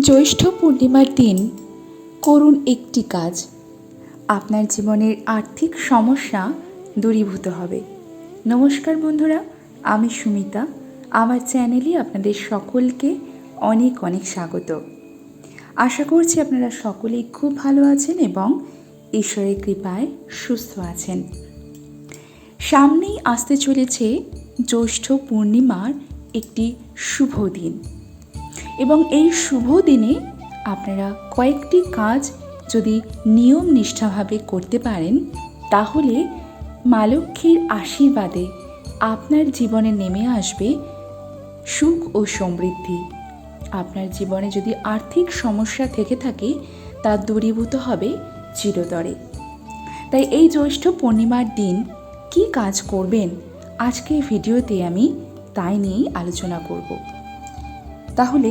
জ্যৈষ্ঠ পূর্ণিমার দিন। করুন একটি কাজ। আপনার জীবনের আর্থিক সমস্যা দূরীভূত হবে। নমস্কার বন্ধুরা, আমি সুমিতা। আমার চ্যানেলে আপনাদের সকলকে অনেক অনেক স্বাগত। আশা করছি আপনারা সকলেই খুব ভালো আছেন এবং ঈশ্বরের কৃপায় সুস্থ আছেন। সামনেই আসতে চলেছে জ্যৈষ্ঠ পূর্ণিমার একটি শুভ দিন। এবং এই শুভ দিনে আপনারা কয়েকটি কাজ যদি নিয়ম নিষ্ঠাভাবে করতে পারেন, তাহলে মা লক্ষ্মীর আশীর্বাদে আপনার জীবনে নেমে আসবে সুখ ও সমৃদ্ধি। আপনার জীবনে যদি আর্থিক সমস্যা থেকে থাকে, তা দূরীভূত হবে চিরতরে। তাই এই জ্যৈষ্ঠ পূর্ণিমার দিন কি কাজ করবেন আজকে ভিডিওতে আমি তাই নিয়েই আলোচনা করব। তাহলে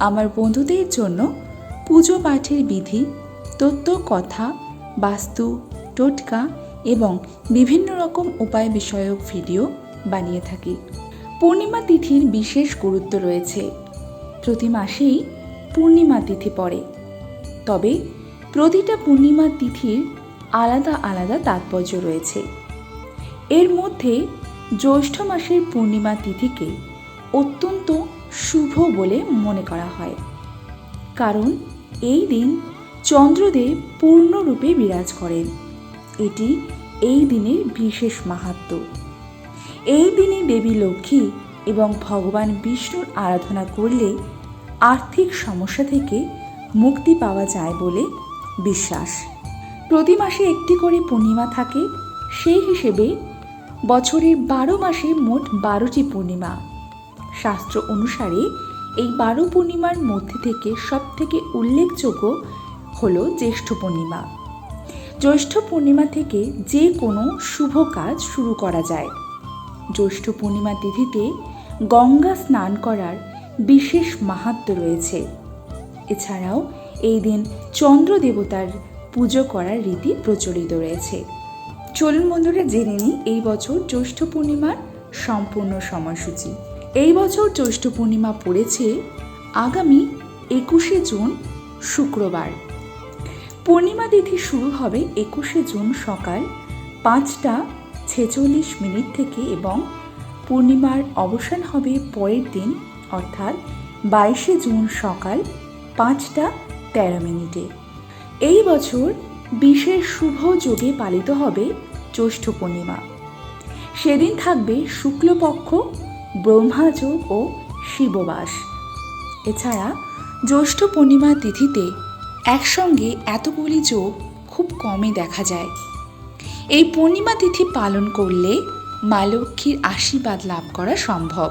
আমার বন্ধুদের জন্য পুজো পাঠের বিধি, তত্ত্ব, কথা, বাস্তু, টোটকা এবং বিভিন্ন রকম উপায় বিষয়ক ভিডিও বানিয়ে থাকি। পূর্ণিমা তিথির বিশেষ গুরুত্ব রয়েছে। প্রতি মাসেই পূর্ণিমা তিথি পড়ে। তবে প্রতিটা পূর্ণিমা তিথির আলাদা আলাদা তাৎপর্য রয়েছে। এর মধ্যে জ্যৈষ্ঠ মাসের পূর্ণিমা তিথিকে অত্যন্ত শুভ বলে মনে করা হয়। কারণ এই দিন চন্দ্রদেব পূর্ণরূপে বিরাজ করেন। এটি এই দিনের বিশেষ মাহাত্ম। এই দিনে দেবী লক্ষ্মী এবং ভগবান বিষ্ণুর আরাধনা করলে আর্থিক সমস্যা থেকে মুক্তি পাওয়া যায় বলে বিশ্বাস। প্রতি মাসে একটি করে পূর্ণিমা থাকে। সেই হিসেবে বছরের বারো মাসে মোট বারোটি পূর্ণিমা। শাস্ত্র অনুসারে এই বারো পূর্ণিমার মধ্যে থেকে সব থেকে উল্লেখযোগ্য হল জ্যৈষ্ঠ পূর্ণিমা। জ্যৈষ্ঠ পূর্ণিমা থেকে যে কোনো শুভ কাজ শুরু করা যায়। জ্যৈষ্ঠ পূর্ণিমা তিথিতে গঙ্গা স্নান করার বিশেষ মাহাত্ম রয়েছে। এছাড়াও এই দিন চন্দ্র দেবতার পুজো করার রীতি প্রচলিত রয়েছে। চলুন বন্ধুরা, জেনে নিই এই বছর জ্যৈষ্ঠ পূর্ণিমার সম্পূর্ণ সময়সূচি। এই বছর জ্যৈষ্ঠ পূর্ণিমা পড়েছে আগামী একুশে জুন শুক্রবার। পূর্ণিমা তিথি শুরু হবে একুশে জুন সকাল পাঁচটা ছেচল্লিশ মিনিট থেকে এবং পূর্ণিমার অবসান হবে পরের দিন, অর্থাৎ বাইশে জুন সকাল পাঁচটা তেরো মিনিটে। এই বছর বিশেষ শুভ যোগে পালিত হবে জ্যৈষ্ঠ পূর্ণিমা। সেদিন থাকবে শুক্লপক্ষ ব্রহ্মাযোগ ও শিববাস। এছাড়া জ্যৈষ্ঠ পূর্ণিমা তিথিতে একসঙ্গে এতগুলি যোগ খুব কমই দেখা যায়। এই পূর্ণিমা তিথি পালন করলে মা লক্ষ্মীর আশীর্বাদ লাভ করা সম্ভব।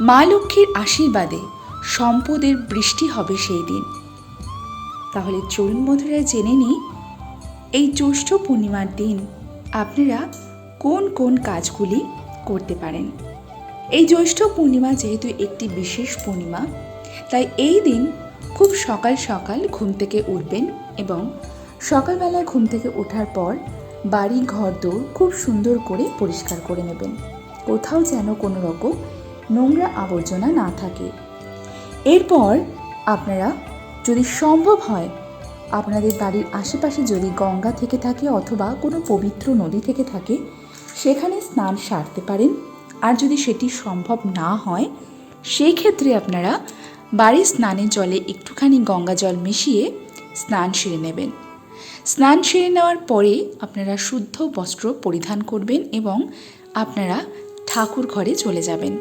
মা লক্ষ্মীর আশীর্বাদে সম্পদের বৃষ্টি হবে সেই দিন। তাহলে চলুন বন্ধুরা, জেনে নিই এই জ্যৈষ্ঠ পূর্ণিমার দিন আপনারা কোন কোন কাজগুলি করতে পারেন। এই জ্যৈষ্ঠ পূর্ণিমা যেহেতু একটি বিশেষ পূর্ণিমা, তাই এই দিন খুব সকাল সকাল ঘুম থেকে উঠবেন এবং সকালবেলা ঘুম থেকে ওঠার পর বাড়ি ঘর দৌড় খুব সুন্দর করে পরিষ্কার করে নেবেন। কোথাও যেন কোনো রকম নোংরা আবর্জনা না থাকে। এরপর আপনারা যদি সম্ভব হয় আপনাদের বাড়ির আশেপাশে যদি গঙ্গা থেকে থাকে অথবা কোনো পবিত্র নদী থেকে থাকে, সেখানে স্নান সারতে পারেন। আর যদি সেটি সম্ভব না হয়, সেই ক্ষেত্রে আপনারা বাড়ির স্নানের জলে একটুখানি গঙ্গা জল মিশিয়ে স্নান সেরে নেবেন। স্নান সেরে নেওয়ার পরে আপনারা শুদ্ধ বস্ত্র পরিধান করবেন এবং আপনারা ঠাকুর ঘরে চলে যাবেন।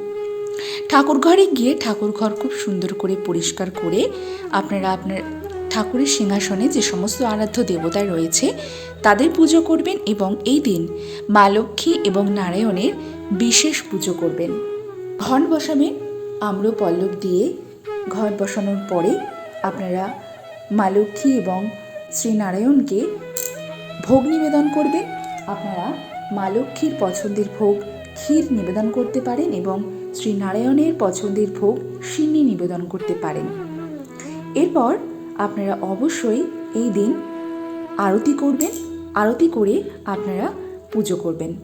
ঠাকুর ঘরে গিয়ে ঠাকুর ঘর খুব সুন্দর করে পরিষ্কার করে আপনারা আপনার ঠাকুরের সিংহাসনে যে সমস্ত আরাধ্য দেবতা রয়েছে, তাদের পুজো করবেন এবং এই দিন মা লক্ষ্মী এবং নারায়ণের বিশেষ পুজো করবেন। ঘট বসাবেন, আম্র পল্লব দিয়ে ঘর বসানোর পরে আপনারা মা লক্ষ্মী এবং শ্রীনারায়ণকে ভোগ নিবেদন করবেন। আপনারা মা লক্ষ্মীর পছন্দের ভোগ ক্ষীর নিবেদন করতে পারেন এবং শ্রীনারায়ণের পছন্দের ভোগ সিন্নি নিবেদন করতে পারেন। এরপর আপনারা অবশ্যই এই দিন আরতি করবেন। আরতি করে আপনারা পুজো করবেন।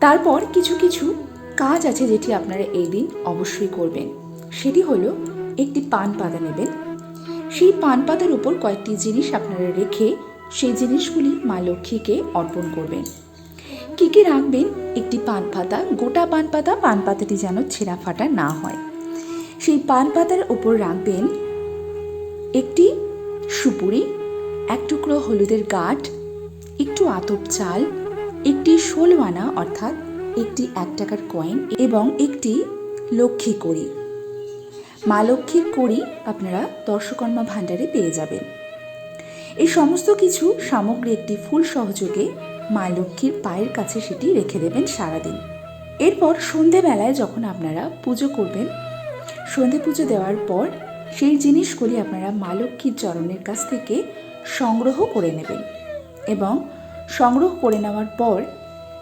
তারপর কিছু কিছু কাজ আছে যেটি আপনারা এই দিন অবশ্যই করবেন। সেটি হলো একটি পান পাতা নেবেন। সেই পান পাতার উপর কয়েকটি জিনিস আপনারা রেখে সেই জিনিসগুলি মা লক্ষ্মীকে অর্পণ করবেন। কী কী রাখবেন? একটি পান পাতা, গোটা পান পাতা, পান পাতাটি যেন ছেঁড়া ফাটা না হয়। সেই পান পাতার উপর রাখবেন একটি সুপুরি, এক টুকরো হলুদের গাঁট একটু আতপ চাল, একটি ষোলো আনা অর্থাৎ একটি এক টাকার কয়েন এবং একটি লক্ষ্মী কড়ি। মা লক্ষ্মীর কড়ি আপনারা দর্শকর্মা ভাণ্ডারে পেয়ে যাবেন। এই সমস্ত কিছু সামগ্রী একটি ফুল সহযোগে মা লক্ষ্মীর পায়ের কাছে সেটি রেখে দেবেন সারাদিন। এরপর সন্ধেবেলায় যখন আপনারা পুজো করবেন, সন্ধে পুজো দেওয়ার পর সেই জিনিসগুলি আপনারা মা লক্ষ্মীর চরণের কাছ থেকে সংগ্রহ করে নেবেন এবং সংগ্রহ করে নেওয়ার পর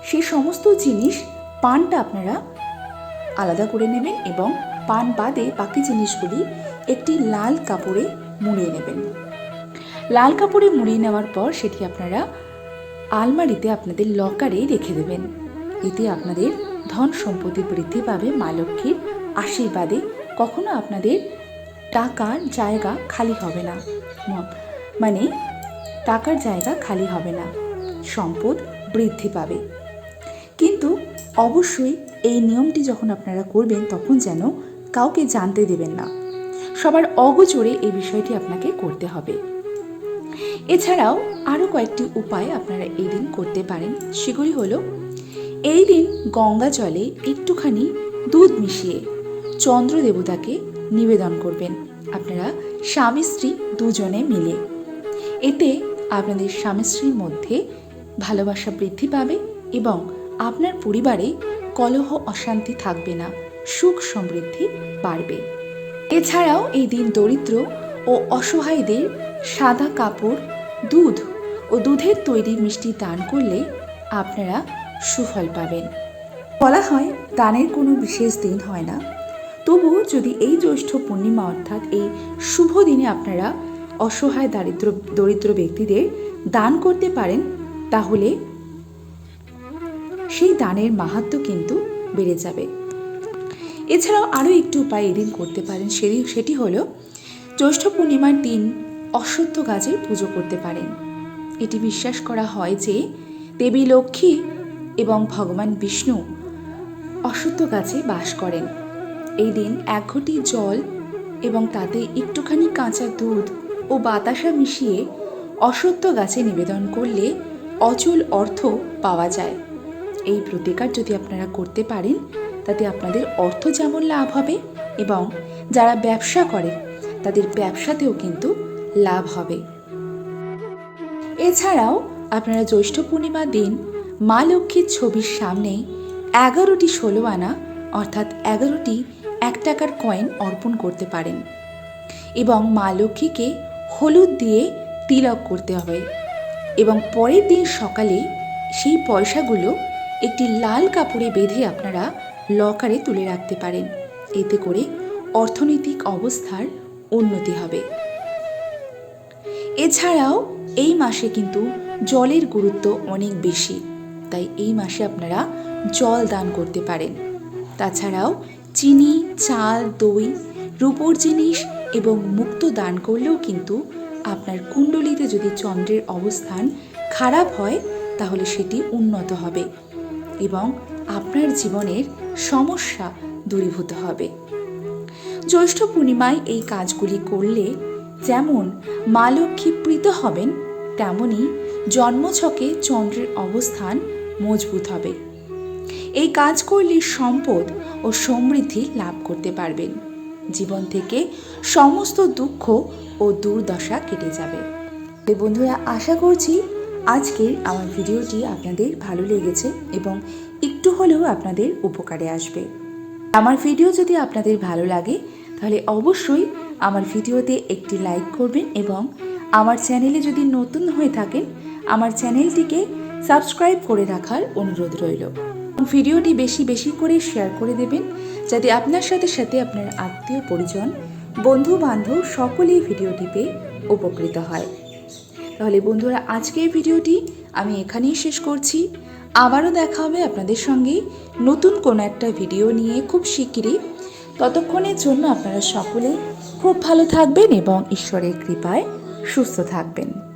সেই সমস্ত জিনিস, পানটা আপনারা আলাদা করে নেবেন এবং পান বাদে বাকি জিনিসগুলি একটি লাল কাপড়ে মুড়িয়ে নেবেন। লাল কাপড়ে মুড়িয়ে নেওয়ার পর সেটি আপনারা আলমারিতে আপনাদের লকারে রেখে দেবেন। এতে আপনাদের ধন সম্পত্তি বৃদ্ধি পাবে মা লক্ষ্মীর আশীর্বাদে। কখনো আপনাদের টাকার জায়গা খালি হবে না। মানে টাকার জায়গা খালি হবে না। সম্পদ বৃদ্ধি পাবে। কিন্তু অবশ্যই এই নিয়মটি যখন আপনারা করবেন, তখন যেন কাউকে জানতে দেবেন না। সবার অগোচরে এই বিষয়টি আপনাকে করতে হবে। এছাড়াও আরও কয়েকটি উপায় আপনারা এই দিন করতে পারেন। সেগুলি হলো, এই দিন গঙ্গা জলে একটুখানি দুধ মিশিয়ে চন্দ্র দেবতাকে নিবেদন করবেন। আপনারা স্বামী স্ত্রী দুজনে মিলে। এতে আপনাদের স্বামী স্ত্রীর মধ্যে ভালোবাসা বৃদ্ধি পাবে এবং আপনার পরিবারে কলহ, অশান্তি থাকবে না, সুখ সমৃদ্ধি বাড়বে। এছাড়াও এই দিন দরিদ্র ও অসহায়দের সাদা কাপড়, দুধ ও দুধের তৈরি মিষ্টি দান করলে আপনারা সুফল পাবেন। বলা হয়, দানের কোনো বিশেষ দিন হয় না। তবুও যদি এই জ্যৈষ্ঠ পূর্ণিমা অর্থাৎ এই শুভ দিনে আপনারা অসহায় দারিদ্র, দরিদ্র ব্যক্তিদের দান করতে পারেন, তাহলে সেই দানের মাহাত্ম কিন্তু বেড়ে যাবে। এছাড়াও আরও একটি উপায় এদিন করতে পারেন সেদিন সেটি হলো জ্যৈষ্ঠ পূর্ণিমার দিন অশ্বত্থ গাছের পুজো করতে পারেন। এটি বিশ্বাস করা হয় যে দেবী লক্ষ্মী এবং ভগবান বিষ্ণু অশ্বত্থ গাছে বাস করেন। এই দিন এক ঘটি জল এবং তাতে একটুখানি কাঁচা দুধ ও বাতাসা মিশিয়ে অশ্বত্থ গাছে নিবেদন করলে অচল অর্থ পাওয়া যায়। এই প্রতিকার যদি আপনারা করতে পারেন, তাতে আপনাদের অর্থ যেমন লাভ হবে এবং যারা ব্যবসা করে, তাদের ব্যবসাতেও কিন্তু লাভ হবে। এছাড়াও আপনারা জ্যৈষ্ঠ পূর্ণিমার দিন মা লক্ষ্মীর ছবির সামনে এগারোটি ষোলো আনা, অর্থাৎ এগারোটি এক টাকার কয়েন অর্পণ করতে পারেন এবং মা লক্ষ্মীকে হলুদ দিয়ে তিলক করতে হবে এবং পরের দিন সকালে সেই পয়সাগুলো একটি লাল কাপড়ে বেঁধে আপনারা লকারে তুলে রাখতে পারেন। এতে করে অর্থনৈতিক অবস্থার উন্নতি হবে। এছাড়াও এই মাসে কিন্তু জলের গুরুত্ব অনেক বেশি, তাই এই মাসে আপনারা জল দান করতে পারেন। তাছাড়াও চিনি, চাল, দই, রূপোর জিনিস এবং মুক্ত দান করলেও কিন্তু আপনার কুণ্ডলিতে যদি চন্দ্রের অবস্থান খারাপ হয়, তাহলে সেটি উন্নত হবে এবং আপনার জীবনের সমস্যা দূরীভূত হবে। জ্যৈষ্ঠ পূর্ণিমায় এই কাজগুলি করলে যেমন মা লক্ষ্মী প্রীত হবেন তেমনই জন্মছকে চন্দ্রের অবস্থান মজবুত হবে। এই কাজ করলে সম্পদ ও সমৃদ্ধি লাভ করতে পারবেন। জীবন থেকে সমস্ত দুঃখ ও দুর্দশা কেটে যাবে। বন্ধুরা, আশা করছি আজকের আমার ভিডিওটি আপনাদের ভালো লেগেছে এবং একটু হলেও আপনাদের উপকারে আসবে। আমার ভিডিও যদি আপনাদের ভালো লাগে, তাহলে অবশ্যই আমার ভিডিওতে একটি লাইক করবেন এবং আমার চ্যানেলে যদি নতুন হয়ে থাকেন, আমার চ্যানেলটিকে সাবস্ক্রাইব করে রাখার অনুরোধ রইল। ভিডিওটি বেশি বেশি করে শেয়ার করে দেবেন যাতে আপনার সাথে সাথে আপনার আত্মীয় পরিজন বন্ধু বান্ধব সকলেই ভিডিওটি পেয়ে উপকৃত হয়। তাহলে বন্ধুরা, আজকের ভিডিওটি আমি এখানেই শেষ করছি। আবারও দেখা হবে আপনাদের সঙ্গে নতুন কোনো একটা ভিডিও নিয়ে খুব শিগগিরই। ততক্ষণের জন্য আপনারা সকলে খুব ভালো থাকবেন এবং ঈশ্বরের কৃপায় সুস্থ থাকবেন।